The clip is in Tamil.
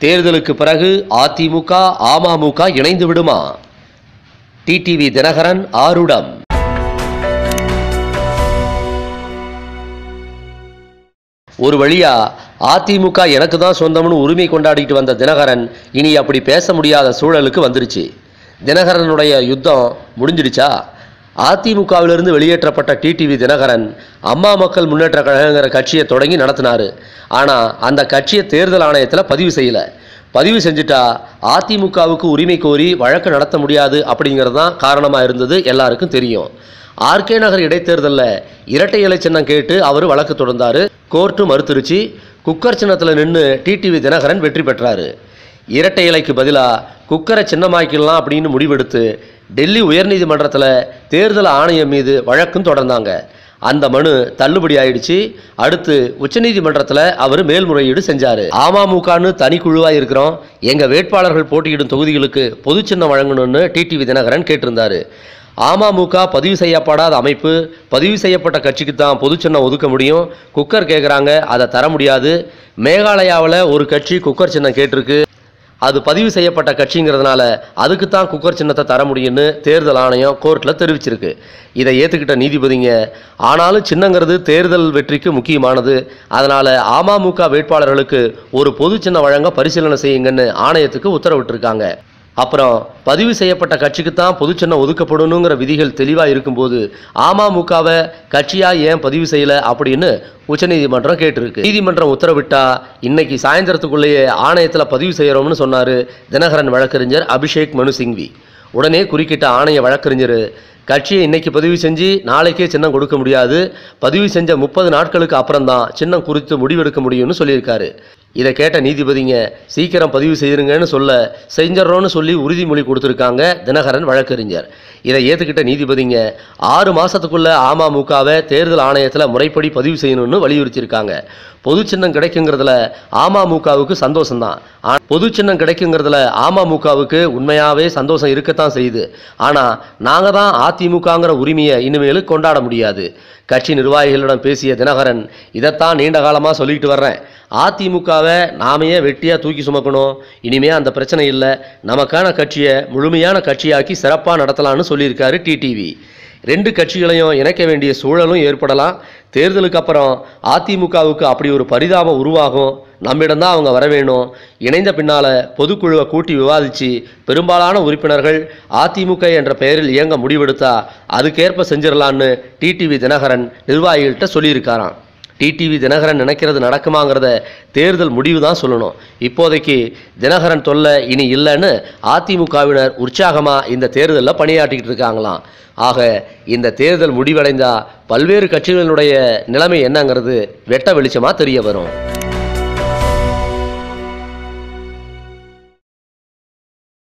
தேர்தலுக்கு பிறகு அதிமுக அமமுக இணைந்து விடுமா டிடிவி தினகரன் ஆருடம். ஒரு வழியா அதிமுக எனக்கு தான் சொந்தம்னு உரிமை கொண்டாடிட்டு வந்த தினகரன் இனி அப்படி பேச முடியாத சூழலுக்கு வந்துருச்சு. தினகரனுடைய யுத்தம் முடிஞ்சிடுச்சா? அதிமுகவிலிருந்து வெளியேற்றப்பட்ட டிடிவி தினகரன் அம்மா மக்கள் முன்னேற்ற கழகங்கிற கட்சியை தொடங்கி நடத்தினார். ஆனால் அந்த கட்சியை தேர்தல் ஆணையத்தில் பதிவு செய்யலை. பதிவு செஞ்சுட்டா அதிமுகவுக்கு உரிமை கோரி வழக்கு நடத்த முடியாது அப்படிங்கிறது தான் காரணமாக இருந்தது எல்லாருக்கும் தெரியும். ஆர்கே நகர் இடைத்தேர்தலில் இரட்டை இலை சின்னம் கேட்டு அவர் வழக்கு தொடர்ந்தார். கோர்ட்டு மறுத்துருச்சு. குக்கர் சின்னத்தில் நின்று டிடிவி தினகரன் வெற்றி பெற்றாரு. இரட்டை இலைக்கு பதிலாக குக்கரை சின்னமாக்கிடலாம் அப்படின்னு முடிவெடுத்து டெல்லி உயர்நீதிமன்றத்தில் தேர்தல் ஆணையம் மீது வழக்கும் தொடர்ந்தாங்க. அந்த மனு தள்ளுபடி ஆயிடுச்சு. அடுத்து உச்சநீதிமன்றத்தில் அவர் மேல்முறையீடு செஞ்சார். அமமுகன்னு தனிக்குழுவாக இருக்கிறோம். எங்கள் வேட்பாளர்கள் போட்டியிடும் தொகுதிகளுக்கு பொது சின்னம் வழங்கணும்னு டிடிவி தினகரன் கேட்டிருந்தார். அமமுக பதிவு செய்யப்படாத அமைப்பு பதிவு செய்யப்பட்ட கட்சிக்கு தான் பொது சின்னம் ஒதுக்க முடியும். குக்கர் கேட்குறாங்க அதை தர முடியாது. மேகாலயாவில் ஒரு கட்சி குக்கர் சின்னம் கேட்டிருக்கு. அது பதிவு செய்யப்பட்ட கட்சிங்கிறதுனால அதுக்கு தான் குக்கர் சின்னத்தை தர முடியும்னு தேர்தல் ஆணையம் கோர்ட்டில் தெரிவிச்சிருக்கு. இதை ஏற்றுக்கிட்ட நீதிபதிங்க ஆனாலும் சின்னங்கிறது தேர்தல் வெற்றிக்கு முக்கியமானது. அதனால் அமமுக வேட்பாளர்களுக்கு ஒரு பொது சின்ன வழங்க பரிசீலனை செய்யுங்கன்னு ஆணையத்துக்கு உத்தரவிட்டிருக்காங்க. அப்புறம் பதிவு செய்யப்பட்ட கட்சிக்கு தான் பொதுச்சின்னம் ஒதுக்கப்படணுங்கிற விதிகள் தெளிவாக இருக்கும்போது அமமுகவை கட்சியாக ஏன் பதிவு செய்யலை அப்படின்னு உச்சநீதிமன்றம் கேட்டிருக்கு. நீதிமன்றம் உத்தரவிட்டா இன்னைக்கு சாயந்தரத்துக்குள்ளேயே ஆணையத்தில் பதிவு செய்கிறோம்னு சொன்னார் தினகரன் வழக்கறிஞர் அபிஷேக் மனு சிங்வி. உடனே குறுக்கிட்ட ஆணைய வழக்கறிஞர் கட்சியை இன்னைக்கு பதிவு செஞ்சு நாளைக்கே சின்னம் கொடுக்க முடியாது. பதிவு செஞ்ச முப்பது நாட்களுக்கு அப்புறம்தான் சின்னம் குறித்து முடிவெடுக்க முடியும்னு சொல்லியிருக்காரு. இதை கேட்ட நீதிபதிங்க சீக்கிரம் பதிவு செய்திருங்கன்னு சொல்ல செஞ்சிடறோன்னு சொல்லி உறுதிமொழி கொடுத்துருக்காங்க தினகரன் வழக்கறிஞர். இதை ஏற்றுக்கிட்ட நீதிபதிங்க ஆறு மாதத்துக்குள்ளே அமமுகவை தேர்தல் ஆணையத்தில் முறைப்படி பதிவு செய்யணும்னு வலியுறுத்தியிருக்காங்க. பொது சின்னம் கிடைக்குங்கிறதுல அமமுகவுக்கு சந்தோஷம் தான் பொது சின்னம் கிடைக்குங்கிறதுல அமமுகவுக்கு உண்மையாகவே சந்தோஷம் இருக்கத்தான் செய்யுது. ஆனால் நாங்கள் தான் அதிமுகங்கிற உரிமையை இனிமேல் கொண்டாட முடியாது. கட்சி நிர்வாகிகளிடம் பேசிய தினகரன் இதைத்தான் நீண்ட காலமாக சொல்லிட்டு வர்றேன். அதிமுகவை நாமையே வெட்டியாக தூக்கி சுமக்கணும். இனிமே அந்த பிரச்சனை இல்லை. நமக்கான கட்சியை முழுமையான கட்சியாக்கி சிறப்பாக நடத்தலாம்னு சொல்லியிருக்காரு டிடிவி ரெண்டு கட்சிகளையும் இணைக்க வேண்டிய சூழலும் ஏற்படலாம். தேர்தலுக்கு அப்புறம் அதிமுகவுக்கு அப்படி ஒரு பரிதாபம் உருவாகும். நம்மிடம்தான் அவங்க வர வேணும். இணைந்த பின்னால் பொதுக்குழுவை கூட்டி விவாதித்து பெரும்பாலான உறுப்பினர்கள் அதிமுக என்ற பெயரில் இயங்க முடிவெடுத்தா அதுக்கேற்ப செஞ்சிடலான்னு டிடிவி தினகரன் நிர்வாகிகள்கிட்ட சொல்லியிருக்காராம். டிடிவி தினகரன் நினைக்கிறது நடக்குமாங்கிறத தேர்தல் முடிவு தான் சொல்லணும். இப்போதைக்கு தினகரன் தொல்லை இனி இல்லைன்னு அதிமுகவினர் உற்சாகமாக இந்த தேர்தலில் பணியாற்றிக்கிட்டு இருக்காங்களாம். ஆக இந்த தேர்தல் முடிவடைந்தால் பல்வேறு கட்சிகளினுடைய நிலைமை என்னங்கிறது வெட்ட வெளிச்சமாக தெரிய வரும்.